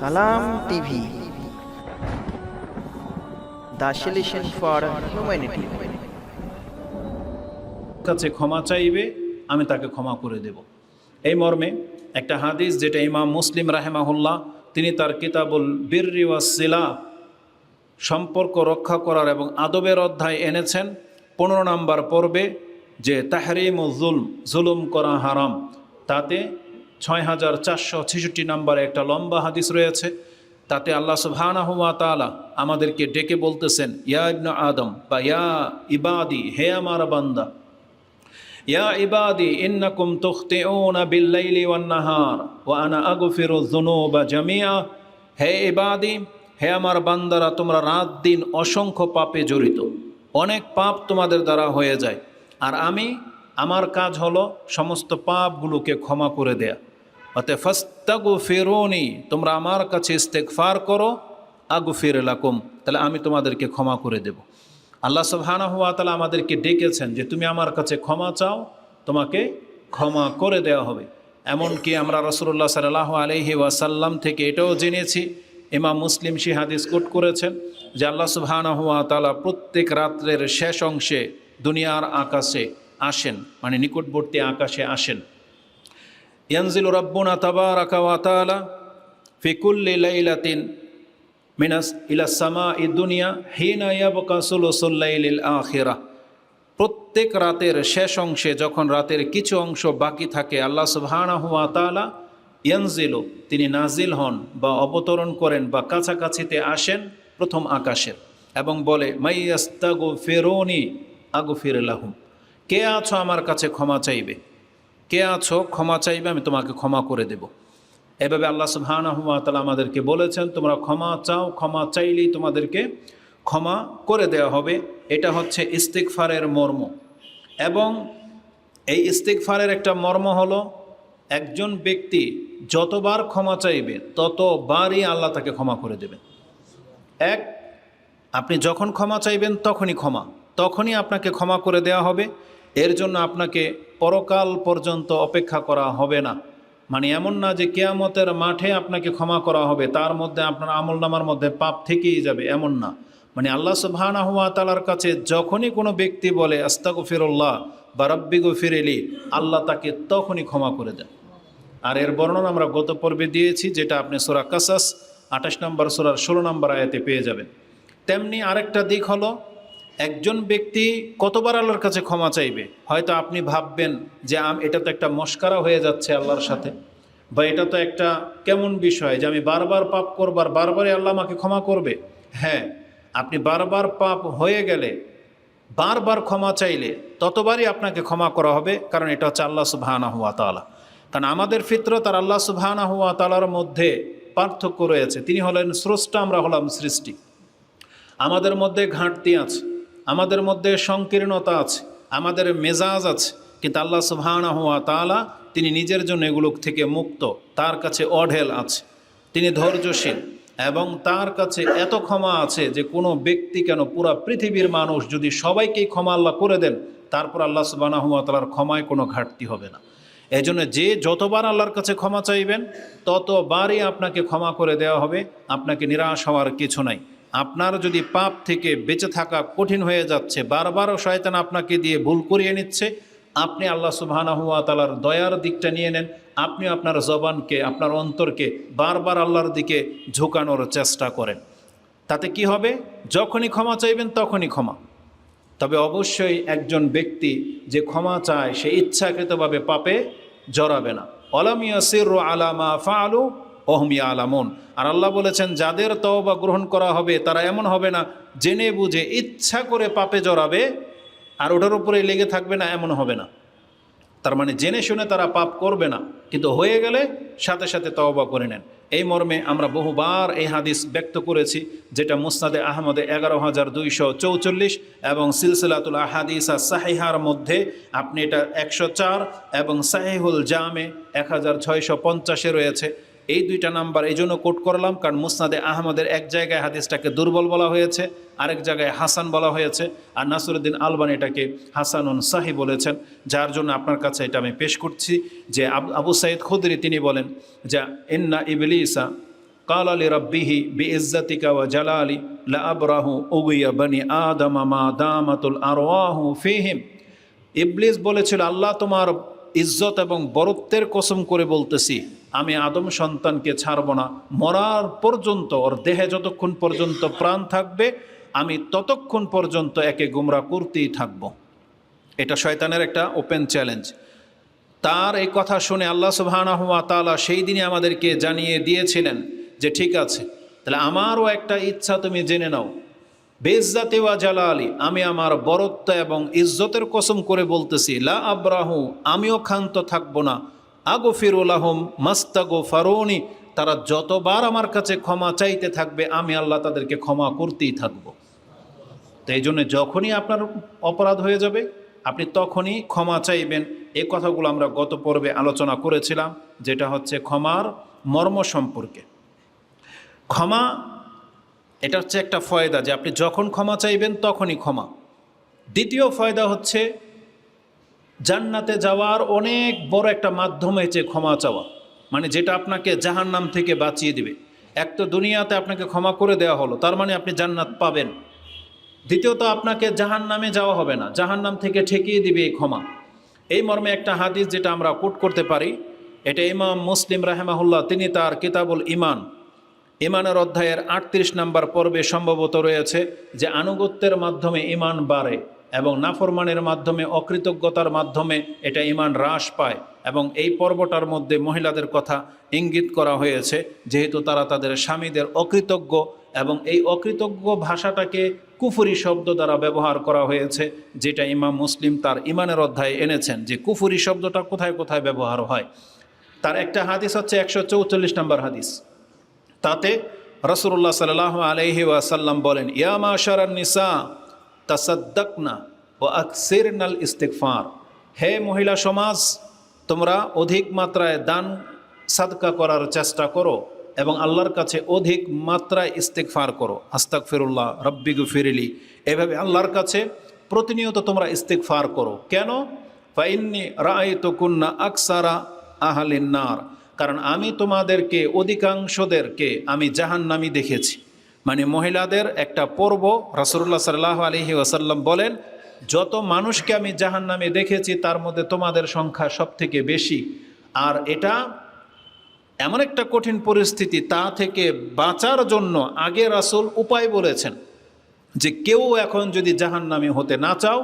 সালাম TV. The for humanity. কাছে ক্ষমা চাইবে, আমি তাকে ক্ষমা করে দেব। এই মর্মে একটা হাদিস যেটা ইমাম মুসলিম রাহেমাহুল্লাহ, তিনি তার কিতাবুল বীররি ওয়াসিলা সম্পর্ক রক্ষা করার এবং আদবের অধ্যায় এনেছেন, পনেরো নাম্বার পর্বে যে তাহরিম ও জুলম, জুলুম করা হারাম, তাতে ছয় হাজার চারশো ছেষট্টি নাম্বারে একটা লম্বা হাদিস রয়েছে। তাতে আল্লাহ সুবহানাহুয়া তাআলা আমাদেরকে ডেকে বলতেছেন, ইয়া ইবনা আদম বা ইয়া ইবাদি, হে আমার বান্দা, ইয়া ইবাদি, ইন্নাকুম তুখতিউনা বিল্লাইলি ওয়ান নাহার ওয়া আনা আগফিরু যুনুবা জামিআ, হে ইবাদি, হে আমার বান্দারা, তোমরা রাত দিন অসংখ্য পাপে জড়িত, অনেক পাপ তোমাদের দ্বারা হয়ে যায়, আর আমি, আমার কাজ হলো সমস্ত পাপগুলোকে ক্ষমা করে দেয়া। অতএ ফাস্তাগু ফিরুনি তোমরা আমার কাছে ইস্তেগফার করো আগু ফির লাকুম, তাহলে আমি তোমাদেরকে ক্ষমা করে দেব। আল্লাহ সুবহানা হুয়া তালা আমাদেরকে ডেকেছেন যে তুমি আমার কাছে ক্ষমা চাও, তোমাকে ক্ষমা করে দেওয়া হবে। এমনকি আমরা রসুল্লাহ সাল্লাহ আলহি ওয়াসাল্লাম থেকে এটাও জেনেছি, ইমাম মুসলিম সি হাদিস কোট করেছেন যে আল্লাহ সুবহানা হুয়া তালা প্রত্যেক রাত্রের শেষ অংশে দুনিয়ার আকাশে আসেন মানে নিকটবর্তী আকাশে আসেন। ইয়ানজিল রব্বুনা তাবারাকা ওয়া তাআলা ফি লাইলাতিন মিনাস ইলা সামা ই দুনিয়া হিনা ইয়াবকা সুলুসুল প্রত্যেক রাতের শেষ অংশে যখন রাতের কিছু অংশ বাকি থাকে, আল্লাহ সুবহানাহু ওয়া তাআলা ইয়ানজিলু, তিনি নাজিল হন বা অবতরণ করেন বা কাছাকাছিতে আসেন প্রথম আকাশের এবং বলে মাইয়াস্তাগু ফেরোনি আগু ফিরলাহুম কে আছো আমার কাছে ক্ষমা চাইবে? কে আছো? ক্ষমা চাইবে, আমি তোমাকে ক্ষমা করে দেব। এভাবে আল্লাহ সুবহানাহু ওয়া তাআলা আমাদেরকে বলেছেন, তোমরা ক্ষমা চাও, ক্ষমা চাইলেই তোমাদেরকে ক্ষমা করে দেওয়া হবে। এটা হচ্ছে ইস্তিকফারের মর্ম। এবং এই ইস্তিকফারের একটা মর্ম হলো, একজন ব্যক্তি যতবার ক্ষমা চাইবে, ততবারই আল্লাহ তাকে ক্ষমা করে দেবেন। এক, আপনি যখন ক্ষমা চাইবেন তখনই ক্ষমা, তখনই আপনাকে ক্ষমা করে দেওয়া হবে। এর জন্য আপনাকে পরকাল পর্যন্ত অপেক্ষা করা হবে না। মানে এমন না যে কেয়ামতের মাঠে আপনাকে ক্ষমা করা হবে, তার মধ্যে আপনার আমল নামার মধ্যে পাপ থেকেই যাবে, এমন না। মানে আল্লাহ সুবহানা হুয়া তালার কাছে যখনই কোনো ব্যক্তি বলে আস্তাগু ফিরল্লাহ বা রব্বিগু এলি আল্লাহ তাকে তখনই ক্ষমা করে দেন। আর এর বর্ণনা আমরা গত পর্বে দিয়েছি, যেটা আপনি সোরা কাসাস আঠাশ নম্বর, সোরার ষোলো নম্বর আয়াতে পেয়ে যাবেন। তেমনি আরেকটা দিক হলো একজন ব্যক্তি কতবার আল্লাহর কাছে ক্ষমা চাইবে? হয়তো আপনি ভাববেন যে আম, এটা তো একটা মস্কারা হয়ে যাচ্ছে আল্লাহর সাথে, বা এটা তো একটা কেমন বিষয় যে আমি বারবার পাপ করবার বারবারই আল্লাহ আমাকে ক্ষমা করবে? হ্যাঁ আপনি বারবার পাপ হয়ে গেলে, বারবার ক্ষমা চাইলে ততবারই আপনাকে ক্ষমা করা হবে, কারণ এটা হচ্ছে আল্লাহ সুবহানা হুয়া তালা কারণ আমাদের ফিতরত আর আল্লাহ সুবহানা হুয়া তালার মধ্যে পার্থক্য রয়েছে। তিনি হলেন স্রষ্টা, আমরা হলাম সৃষ্টি। আমাদের মধ্যে ঘাটতি আছে। আমাদের মধ্যে সংকীর্ণতা আছে, আমাদের মেজাজ আছে, কিন্তু আল্লাহ সুবহানা হুয়া তালা তিনি নিজের জন্য এগুলো থেকে মুক্ত, তার কাছে অঢেল আছে। তিনি ধৈর্যশীল এবং তার কাছে এত ক্ষমা আছে যে কোনো ব্যক্তি কেন পুরা পৃথিবীর মানুষ যদি সবাইকেই ক্ষমা আল্লাহ করে দেন, তারপর আল্লাহ সুবানা হুয়া তালার ক্ষমায় কোনো ঘাটতি হবে না। এই জন্য যে যতবার আল্লাহর কাছে ক্ষমা চাইবেন, ততবারই আপনাকে ক্ষমা করে দেওয়া হবে, আপনাকে নিরাশ হওয়ার কিছু নাই। আপনার যদি পাপ থেকে বেঁচে থাকা কঠিন হয়ে যাচ্ছে, বারবারও শয়তান আপনাকে দিয়ে ভুল করিয়ে নিচ্ছে, আপনি আল্লাহ সুবহানা হুয়া তালার দয়ার দিকটা নিয়ে নেন। আপনি আপনার জবানকে, আপনার অন্তরকে বারবার আল্লাহর দিকে ঝুঁকানোর চেষ্টা করেন। তাতে কি হবে? যখনই ক্ষমা চাইবেন তখনই ক্ষমা। তবে অবশ্যই একজন ব্যক্তি যে ক্ষমা চায়, সে ইচ্ছাকৃতভাবে পাপে জড়াবে না। অলামিয়া সির আলামা ফালু ওহমিয়া আলামুন। আর আল্লাহ বলেছেন, যাদের তওবা গ্রহণ করা হবে, তারা এমন হবে না, জেনে বুঝে, ইচ্ছা করে পাপে জড়াবে, আর ওটার উপরে লেগে থাকবে না, এমন হবে না। তার মানে জেনে শুনে তারা পাপ করবে না, কিন্তু হয়ে গেলে সাথে সাথে তওবা করে নেন। এই মর্মে আমরা বহুবার এই হাদিস ব্যক্ত করেছি, যেটা মুসনাদে আহমদে এগারো হাজার দুইশো চৌচল্লিশ এবং সিলসিলাতুল আহাদিসা সাহিহার মধ্যে আপনি এটা একশো চার এবং সাহিহুল জামে এক হাজার ছয়শো পঞ্চাশে রয়েছে। এই দুইটা নাম্বার এই জন্য কোট করলাম কারণ মুসনাদে আহমদের এক জায়গায় হাদিসটাকে দুর্বল বলা হয়েছে আরেক জায়গায় হাসান বলা হয়েছে আর নাসরুদ্দিন আলবান এটাকে হাসানুন সাহি বলেছেন যার জন্য আপনার কাছে এটা আমি পেশ করছি যে আবু সাইদ খুদরি তিনি বলেন যে ইন্না ইবলিসা قال لربه بعزتك وجلالي لأبره أغي بني آدم ما دامت الأرواح فيهم ইবলিস বলেছিল আল্লাহ তোমার ইজ্জত এবং বরত্বের কসম করে বলতেছি, আমি আদম সন্তানকে ছাড়ব না। মরার পর্যন্ত, ওর দেহে যতক্ষণ পর্যন্ত প্রাণ থাকবে, আমি ততক্ষণ পর্যন্ত একে গুমরা করতেই থাকব। এটা শয়তানের একটা ওপেন চ্যালেঞ্জ। তার এই কথা শুনে আল্লাহ সুবহানাহু ওয়া তাআলা সেই দিনে আমাদেরকে জানিয়ে দিয়েছিলেন যে, ঠিক আছে, তাহলে আমারও একটা ইচ্ছা তুমি জেনে নাও। বেজ্জাতে ওয়া জালালি, আমি আমার বরত্ব এবং ইজ্জতের কসম করে বলতেছি, লা আব্রাহু, আমিও ক্ষান্ত থাকব না। আগো ফিরুল আহম মাস্তাগো ফারোনি তারা যতবার আমার কাছে ক্ষমা চাইতে থাকবে, আমি আল্লাহ তাদেরকে ক্ষমা করতেই থাকব। তো এই জন্য যখনই আপনার অপরাধ হয়ে যাবে, আপনি তখনই ক্ষমা চাইবেন। এ কথাগুলো আমরা গত পর্বে আলোচনা করেছিলাম, যেটা হচ্ছে ক্ষমার মর্ম সম্পর্কে। ক্ষমা এটা হচ্ছে একটা ফয়দা যে আপনি যখন ক্ষমা চাইবেন তখনই ক্ষমা। দ্বিতীয় ফয়দা হচ্ছে জান্নাতে যাওয়ার অনেক বড় একটা মাধ্যম হয়েছে ক্ষমা চাওয়া। মানে যেটা আপনাকে জাহান্নাম থেকে বাঁচিয়ে দিবে। এক তো দুনিয়াতে আপনাকে ক্ষমা করে দেওয়া হলো, তার মানে আপনি জান্নাত পাবেন। দ্বিতীয়ত আপনাকে জাহান নামে যাওয়া হবে না জাহান নাম থেকে ঠেকিয়ে দিবে এই ক্ষমা। এই মর্মে একটা হাদিস যেটা আমরা কোট করতে পারি, এটা ইমাম মুসলিম রাহেমাহুল্লাহ, তিনি তার কিতাবুল ইমান ইমানের অধ্যায়ের আটত্রিশ নম্বর পর্বে সম্ভবত রয়েছে যে আনুগত্যের মাধ্যমে ইমান বাড়ে এবং নাফরমানের মাধ্যমে, অকৃতজ্ঞতার মাধ্যমে এটা ইমান হ্রাস পায় এবং এই পর্বটার মধ্যে মহিলাদের কথা ইঙ্গিত করা হয়েছে, যেহেতু তারা তাদের স্বামীদের অকৃতজ্ঞ এবং এই অকৃতজ্ঞ ভাষাটাকে কুফুরি শব্দ দ্বারা ব্যবহার করা হয়েছে, যেটা ইমাম মুসলিম তার ইমানের অধ্যায়ে এনেছেন যে কুফুরি শব্দটা কোথায় কোথায় ব্যবহার হয়। তার একটা হাদিস হচ্ছে একশো চৌচল্লিশ নম্বর হাদিস। তাতে রসুল্লাহ সাল্লাহ আলহি ওয়াসাল্লাম বলেন ইয়ামা শারান নিসা, তাসাদ্দাকনা ও আকসিরনাল ইস্তেকফার হে মহিলা সমাজ, তোমরা অধিক মাত্রায় দান, সাদকা করার চেষ্টা করো এবং আল্লাহর কাছে অধিক মাত্রায় ইস্তেকফার করো। আস্তাক ফিরুল্লাহ রব্বি ফিরিলি এভাবে আল্লাহর কাছে প্রতিনিয়ত তোমরা ইস্তেকফার করো। কেন? ফাইন্নি রায় তো কুন্না আকসারা আহালিন্নার কারণ আমি তোমাদেরকে, অধিকাংশদেরকে আমি জাহান্নামি দেখেছি। মানে মহিলাদের একটা পর্ব রাসুল্লাহ সাল্লাহ আলহি ওয়াসাল্লাম বলেন, যত মানুষকে আমি জাহান্নামে দেখেছি, তার মধ্যে তোমাদের সংখ্যা সব থেকে বেশি। আর এটা এমন একটা কঠিন পরিস্থিতি, তা থেকে বাঁচার জন্য আগে রাসুল উপায় বলেছেন যে, কেউ এখন যদি জাহান্নামি হতে না চাও,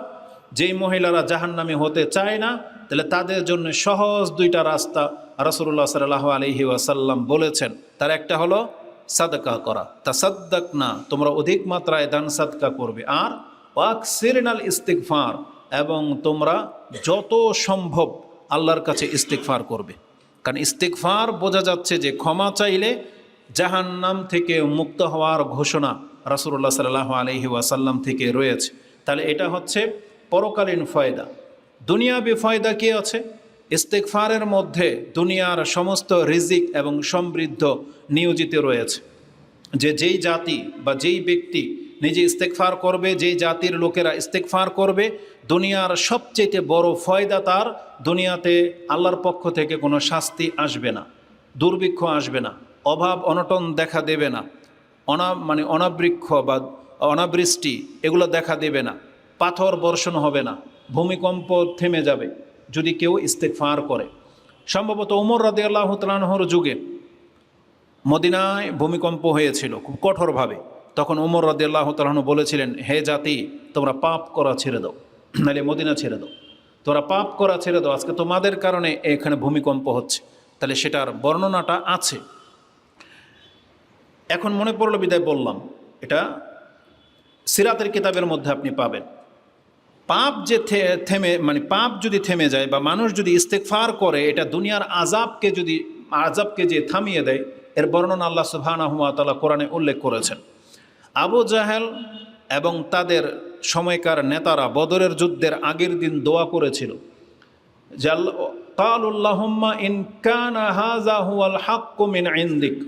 যেই মহিলারা জাহান্নামি হতে চায় না, তাহলে তাদের জন্য সহজ দুইটা রাস্তা রাসুল্লাহ সাল্লাহ আলহি ওয়াসাল্লাম বলেছেন, তার একটা হলো সাদকা করা। তা সাদ্দাক না তোমরা অধিক মাত্রায় দান সাদকা করবে। আর ওয়াক সিরিনাল ইস্তিকফার এবং তোমরা যত সম্ভব আল্লাহর কাছে ইস্তিকফার করবে। কারণ ইস্তিকফার বোঝা যাচ্ছে যে ক্ষমা চাইলে জাহান্নাম থেকে মুক্ত হওয়ার ঘোষণা রাসুল্লাহ সাল্লাহ আলহি ওয়াসাল্লাম থেকে রয়েছে। তাহলে এটা হচ্ছে পরকালীন ফয়দা। দুনিয়াবি ফয়দা কি আছে? ইস্তেকফারের মধ্যে দুনিয়ার সমস্ত রিজিক এবং সমৃদ্ধ নিয়োজিত রয়েছে। যে যেই জাতি বা যেই ব্যক্তি নিজে ইস্তেকফার করবে, যেই জাতির লোকেরা ইস্তেকফার করবে, দুনিয়ার সবচেয়ে বড় ফয়দা তার, দুনিয়াতে আল্লাহর পক্ষ থেকে কোনো শাস্তি আসবে না, দুর্ভিক্ষ আসবে না, অভাব, অনটন দেখা দেবে না, অনা মানে অনাবৃক্ষ বা অনাবৃষ্টি এগুলো দেখা দেবে না, পাথর বর্ষণ হবে না, ভূমিকম্প থেমে যাবে। যদি কেউ ইস্তেকফার করে। সম্ভবত ওমর রাদে আল্লাহ যুগে মদিনায় ভূমিকম্প হয়েছিল খুব কঠোরভাবে। তখন ওমর রাদে আল্লাহ তালাহন বলেছিলেন, হে জাতি, তোমরা পাপ করা ছেড়ে দাও, নাহলে মদিনা ছেড়ে দাও। তোমরা পাপ করা ছেড়ে দাও, আজকে তোমাদের কারণে এখানে ভূমিকম্প হচ্ছে। তাহলে সেটার বর্ণনাটা আছে। এখন মনে পড়ল বিদায় বললাম, এটা সিরাতের কিতাবের মধ্যে আপনি পাবেন। পাপ যে থেমে মানে পাপ যদি থেমে যায় বা মানুষ যদি ইস্তেকফার করে, এটা দুনিয়ার আজাবকে যদি আজাবকে যে থামিয়ে দেয়, এর বর্ণনা আল্লাহ আহমাতালা কোরআনে উল্লেখ করেছেন। আবু জাহেল এবং তাদের সময়কার নেতারা বদরের যুদ্ধের আগের দিন দোয়া করেছিল মিন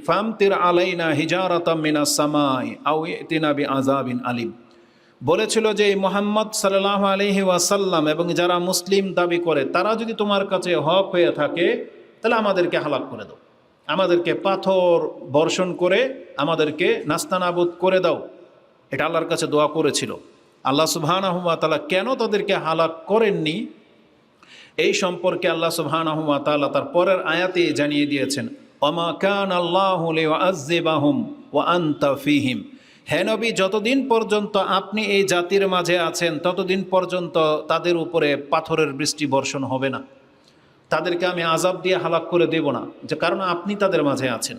ফামতির আলাইনা হিজারাতাম মিনাস সামাই বিআযাবিন আলিম। বলেছিল যে এই মোহাম্মদ সাল্লাহ আলহি ওয়াসাল্লাম এবং যারা মুসলিম দাবি করে, তারা যদি তোমার কাছে হক হয়ে থাকে, তাহলে আমাদেরকে হালাক করে দাও। আমাদেরকে পাথর বর্ষণ করে আমাদেরকে নাস্তানাবুদ করে দাও। এটা আল্লাহর কাছে দোয়া করেছিল। আল্লাহ সুবহানাহুয়া তাআলা কেন তাদেরকে হালাক করেননি? এই সম্পর্কে আল্লাহ সুবহানাহুয়া তাআলা তার পরের আয়াতে জানিয়ে দিয়েছেন অমা কান আল্লাহ লিউআযযিবাহুম ওয়া আনতা ফীহিম। হে নবী, যতদিন পর্যন্ত আপনি এই জাতির মাঝে আছেন, ততদিন পর্যন্ত তাদের উপরে পাথরের বৃষ্টি বর্ষণ হবে না। তাদেরকে আমি আজাব দিয়ে হালাক করে দেব না, যে কারণ আপনি তাদের মাঝে আছেন।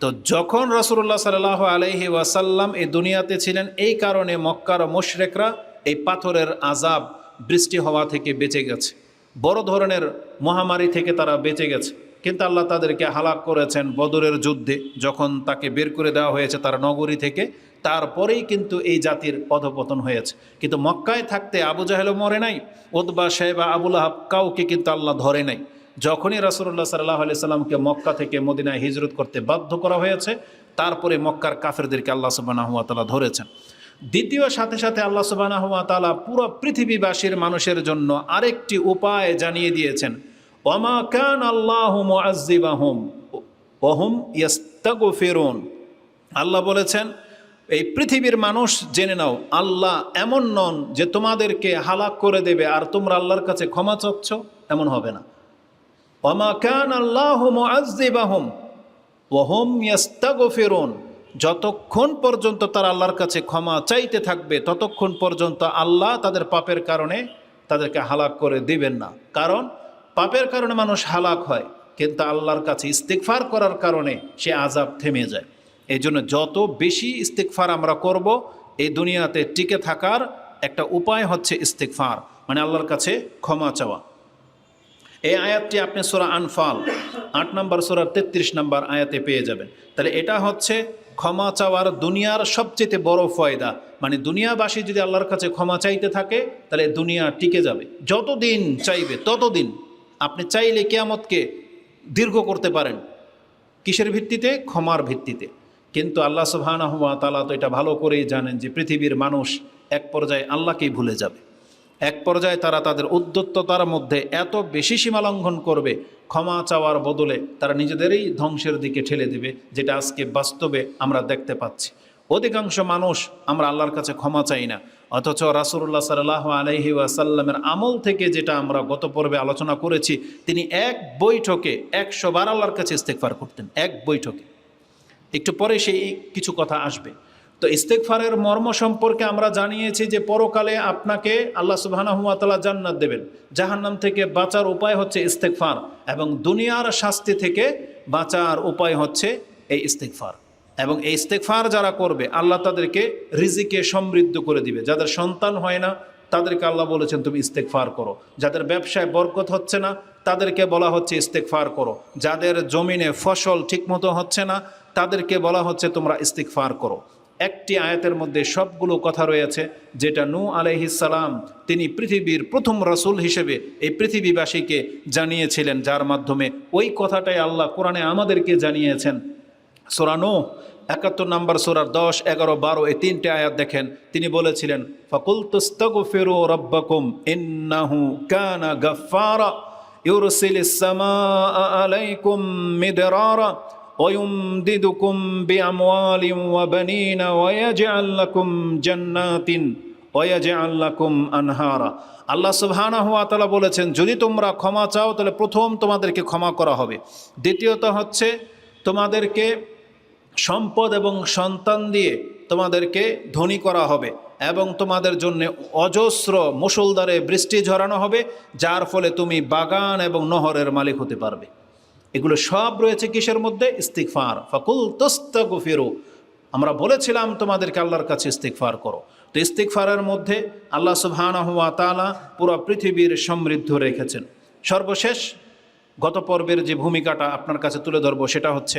তো যখন রসুল্লাহ সাল্লাহ আলহি ওয়াসাল্লাম এই দুনিয়াতে ছিলেন, এই কারণে মক্কার মোশরেকরা এই পাথরের আজাব বৃষ্টি হওয়া থেকে বেঁচে গেছে। বড় ধরনের মহামারী থেকে তারা বেঁচে গেছে। কিন্তু আল্লাহ তাদেরকে হালাক করেছেন বদরের যুদ্ধে, যখন তাকে বের করে দেওয়া হয়েছে তার নগরী থেকে, তারপরেই কিন্তু এই জাতির পদপতন হয়েছে। কিন্তু মক্কায় থাকতে আবু জাহেলও মরে নাই ওদবা সাহেবা আবুল আহাব কাউকে কিন্তু আল্লাহ ধরে নাই। যখনই রাসুল্লাহ সাল্লাহ আলি সাল্লামকে মক্কা থেকে মদিনায় হিজরত করতে বাধ্য করা হয়েছে, তারপরে মক্কার কাফেরদেরকে আল্লাহ সুবাহ তালা ধরেছেন। দ্বিতীয় সাথে সাথে আল্লাহ সুবাহ তালা পুরো পৃথিবীবাসীর মানুষের জন্য আরেকটি উপায় জানিয়ে দিয়েছেন। ওমা কান আল্লাহ মুআজ্জিবাহুম, ওহুম ইয়াস্তাগু ফেরুন আল্লাহ বলেছেন, এই পৃথিবীর মানুষ জেনে নাও, আল্লাহ এমন নন যে তোমাদেরকে হালাক করে দেবে আর তোমরা আল্লাহর কাছে ক্ষমা চাচ্ছ, এমন হবে না। ওমা কান আল্লাহ মুআজ্জিবাহুম, ওহম ইয়াস্তাগফিরুন। যতক্ষণ পর্যন্ত তারা আল্লাহর কাছে ক্ষমা চাইতে থাকবে, ততক্ষণ পর্যন্ত আল্লাহ তাদের পাপের কারণে তাদেরকে হালাক করে দিবেন না। কারণ পাপের কারণে মানুষ হালাক হয়, কিন্তু আল্লাহর কাছে ইস্তেকফার করার কারণে সে আজাব থেমে যায়। এই জন্য যত বেশি ইস্তেকফার আমরা করব, এই দুনিয়াতে টিকে থাকার একটা উপায় হচ্ছে ইস্তেকফার মানে আল্লাহর কাছে ক্ষমা চাওয়া। এই আয়াতটি আপনি সোরা আনফাল, আট নম্বর সোরার তেত্রিশ নম্বর আয়াতে পেয়ে যাবেন। তাহলে এটা হচ্ছে ক্ষমা চাওয়ার দুনিয়ার সবচেয়ে বড় ফয়দা। মানে দুনিয়াবাসী যদি আল্লাহর কাছে ক্ষমা চাইতে থাকে, তাহলে দুনিয়া টিকে যাবে। যতদিন চাইবে, ততদিন। আপনি চাইলে কেয়ামতকে দীর্ঘ করতে পারেন কিসের ভিত্তিতে? ক্ষমার ভিত্তিতে। কিন্তু আল্লাহ সুবহানাহু ওয়া তাআলা তো এটা ভালো করেই জানেন যে পৃথিবীর মানুষ এক পর্যায়ে আল্লাহকেই ভুলে যাবে। এক পর্যায়ে তারা তাদের উদ্যত্ততার মধ্যে এত বেশি সীমালঙ্ঘন করবে, ক্ষমা চাওয়ার বদলে তারা নিজেদেরই ধ্বংসের দিকে ঠেলে দেবে, যেটা আজকে বাস্তবে আমরা দেখতে পাচ্ছি। অধিকাংশ মানুষ আমরা আল্লাহর কাছে ক্ষমা চাই না। অথচ রাসুল্লাহ সাল্লাহ আলহি ওয়াসাল্লামের আমল থেকে যেটা আমরা গত পর্বে আলোচনা করেছি, তিনি এক বৈঠকে একশো বার আল্লাহর কাছে ইস্তেকফার করতেন, এক বৈঠকে। একটু পরে সেই কিছু কথা আসবে। তো ইস্তেকফারের মর্ম সম্পর্কে আমরা জানিয়েছি যে পরকালে আপনাকে আল্লাহ সুবাহানহুয়াতালা জান্নাত দেবেন। জাহান্নাম থেকে বাঁচার উপায় হচ্ছে ইস্তেকফার এবং দুনিয়ার শাস্তি থেকে বাঁচার উপায় হচ্ছে এই ইস্তেকফার এবং এই ইস্তেকফার যারা করবে, আল্লাহ তাদেরকে রিজিকে সমৃদ্ধ করে দিবে। যাদের সন্তান হয় না, তাদেরকে আল্লাহ বলেছেন, তুমি ইস্তেকফার করো। যাদের ব্যবসায় বরকত হচ্ছে না, তাদেরকে বলা হচ্ছে ইস্তেকফার করো। যাদের জমিনে ফসল ঠিকমতো হচ্ছে না, তাদেরকে বলা হচ্ছে, তোমরা ইস্তেকফার করো। একটি আয়াতের মধ্যে সবগুলো কথা রয়েছে, যেটা নূ আলাইহিসালাম তিনি পৃথিবীর প্রথম রসুল হিসেবে এই পৃথিবীবাসীকে জানিয়েছিলেন, যার মাধ্যমে ওই কথাটাই আল্লাহ কোরআনে আমাদেরকে জানিয়েছেন সোরানো একাত্তর নম্বর সোরার দশ এগারো বারো এই তিনটে আয়াত দেখেন তিনি বলেছিলেন ফকুল তুস্তগু ফেরো রব্বাকুম ইন্নাহু কানা গাফারা ইউরসিল সামা আলাইকুম মিদরারা ويمددكم بأموال وبنين ويجعل لكم جنات ويجعل لكم أنهارا আল্লাহ সুবহানাহু ওয়া তাআলা বলেছেন যদি তোমরা ক্ষমা চাও তাহলে প্রথম তোমাদেরকে ক্ষমা করা হবে দ্বিতীয়ত হচ্ছে তোমাদেরকে সম্পদ এবং সন্তান দিয়ে তোমাদেরকে ধনী করা হবে এবং তোমাদের জন্য অজস্র মুসলদারে বৃষ্টি ঝরানো হবে, যার ফলে তুমি বাগান এবং নহরের মালিক হতে পারবে। এগুলো সব রয়েছে কিসের মধ্যে? ইস্তিকফার ফকুল ফাকুল তস্তাগফিরু। আমরা বলেছিলাম তোমাদেরকে আল্লাহর কাছে ইস্তিকফার করো। তো ইস্তিকফারের মধ্যে আল্লাহ সুবহানাহু ওয়া তাআলা পুরো পৃথিবীর সমৃদ্ধ রেখেছেন। সর্বশেষ গত পর্বের যে ভূমিকাটা আপনার কাছে তুলে ধরবো, সেটা হচ্ছে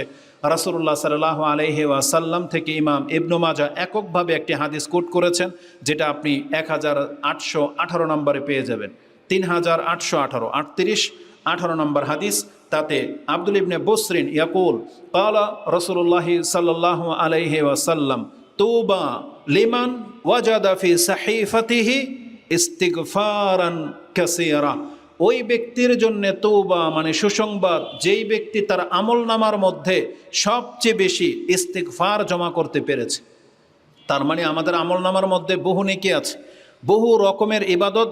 রাসূলুল্লাহ সাল্লাহ আলহি ওয়াসাল্লাম থেকে ইমাম ইবনু মাজা এককভাবে একটি হাদিস কোট করেছেন, যেটা আপনি এক হাজার আটশো আঠারো নম্বরে পেয়ে যাবেন। তিন হাজার আটশো আঠারো, আটত্রিশ, আঠারো নম্বর হাদিস, তাতে আব্দুল ইবনে বসরিন ইয়াকুল কালা রসুল্লাহ সাল্লাহ আলাইহি ওয়াসাল্লাম, তুবা লিমান ওয়াজাদা ফি সাহিফাতিহি ইস্তিগফারান কাসীরা। ওই ব্যক্তির জন্য তৌবা মানে সুসংবাদ, যেই ব্যক্তি তার আমল নামার মধ্যে সবচেয়ে বেশি ইস্তিকফার জমা করতে পেরেছে। তার মানে আমাদের আমল নামার মধ্যে বহু নেকি আছে, বহু রকমের ইবাদত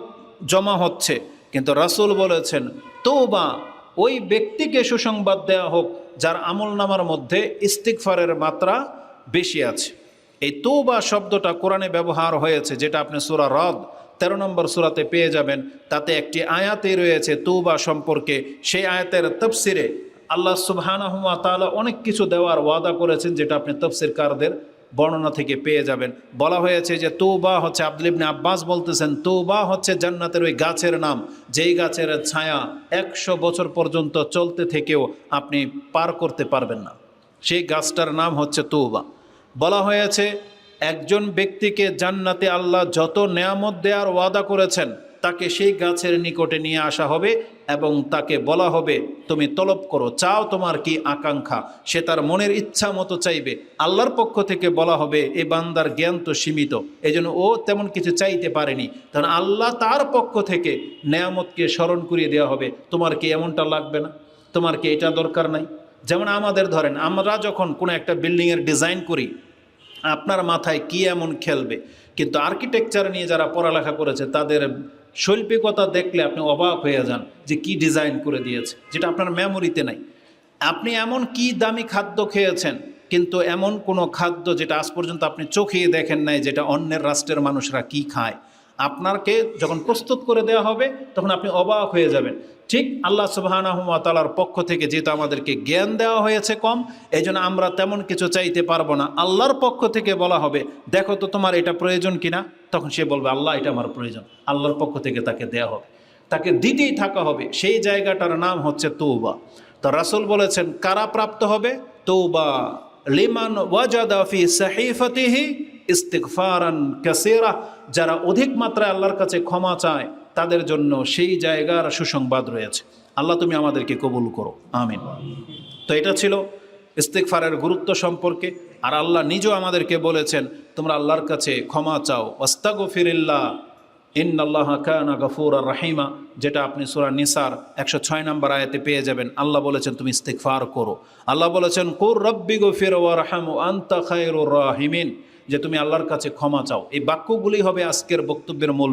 জমা হচ্ছে। কিন্তু রাসূল বলেছেন তৌবা ওই ব্যক্তিকে সুসংবাদ দেয়া হোক, যার আমল নামার মধ্যে ইস্তিকফারের মাত্রা বেশি আছে। এই তৌবা শব্দটা কোরআনে ব্যবহার হয়েছে, যেটা আপনি সুরা রদ তেরো নম্বর সুরাতে পেয়ে যাবেন। তাতে একটি আয়াতে রয়েছে তৌবা সম্পর্কে। সেই আয়াতের তফসিরে আল্লাহ সুবহানাহু ওয়া তাআলা অনেক কিছু দেওয়ার ওয়াদা করেছেন, যেটা আপনি তফসিরকারদের বর্ণনা থেকে পেয়ে যাবেন। বলা হয়েছে যে তৌবা হচ্ছে আব্দুল ইবনে আব্বাস বলতেছেন তৌবা হচ্ছে জান্নাতের ওই গাছের নাম, যেই গাছের ছায়া একশো বছর পর্যন্ত চলতে থেকেও আপনি পার করতে পারবেন না। সেই গাছটার নাম হচ্ছে তৌবা বলা হয়েছে একজন ব্যক্তিকে জান্নাতে আল্লাহ যত নেয়ামত দেওয়ার ওয়াদা করেছেন, তাকে সেই গাছের নিকটে নিয়ে আসা হবে এবং তাকে বলা হবে, তুমি তলব করো, চাও তোমার কি আকাঙ্ক্ষা? সে তার মনের ইচ্ছা মতো চাইবে। আল্লাহর পক্ষ থেকে বলা হবে, এ বান্দার জ্ঞান তো সীমিত এই ও তেমন কিছু চাইতে পারেনি। কারণ আল্লাহ তার পক্ষ থেকে নেয়ামতকে স্মরণ করিয়ে দেওয়া হবে, তোমার কি এমনটা লাগবে না? তোমার কি এটা দরকার নাই? যেমন আমাদের ধরেন, আমরা যখন কোনো একটা বিল্ডিংয়ের ডিজাইন করি আপনার মাথায় কি এমন খেলবে? কিন্তু আর্কিটেকচার নিয়ে যারা পড়ালেখা করেছে, তাদের শৈল্পিকতা দেখলে আপনি অবাক হয়ে যান যে কি ডিজাইন করে দিয়েছে, যেটা আপনার মেমোরিতে নাই। আপনি এমন কি দামি খাদ্য খেয়েছেন, কিন্তু এমন কোনো খাদ্য যেটা আজ পর্যন্ত আপনি চোখে দেখেন নাই, যেটা অন্যের রাষ্ট্রের মানুষরা কি খায়? আপনাকে যখন প্রস্তুত করে দেওয়া হবে, তখন আপনি অবাক হয়ে যাবেন। ঠিক আল্লাহ সুবাহানাহমাতালার পক্ষ থেকে যেহেতু আমাদেরকে জ্ঞান দেওয়া হয়েছে কম এই আমরা তেমন কিছু চাইতে পারব না। আল্লাহর পক্ষ থেকে বলা হবে, দেখো তো তোমার এটা প্রয়োজন কিনা? তখন সে বলবে, আল্লাহ, এটা আমার প্রয়োজন। আল্লাহর পক্ষ থেকে তাকে দেওয়া হবে। তাকে দিতেই থাকা হবে। সেই জায়গাটার নাম হচ্ছে তৌবা তো রাসুল বলেছেন, কারা প্রাপ্ত হবে? তৌবা লিমান ওয়াজাদা ফি সাহিফাতিহি ইস্তিগফারান কাসীরা, যারা অধিক মাত্রায় আল্লাহর কাছে ক্ষমা চায়, তাদের জন্য সেই জায়গার সুসংবাদ রয়েছে। আল্লাহ তুমি আমাদেরকে কবুল করো। আমিন। তো এটা ছিল ইস্তিগফারের গুরুত্ব সম্পর্কে, আর আল্লাহ নিজেও আমাদেরকে বলেছেন, তোমরা আল্লাহর কাছে ক্ষমা চাও। ওয়াস্তাগফিরিল্লাহ, ইন্নাল্লাহ কানা গফুর আর রাহিমা, যেটা আপনি সুরা নিসার একশো ছয় নম্বর আয়াতে পেয়ে যাবেন। আল্লাহ বলেছেন, তুমি ইস্তিগফার করো। আল্লাহ বলেছেন, কুর রব্বি গফির ওয়ারহামু আন্তা খায়রুর রাহিমিন। যে তুমি আল্লাহর কাছে ক্ষমা চাও। এই বাক্যগুলি হবে আজকের বক্তব্যের মূল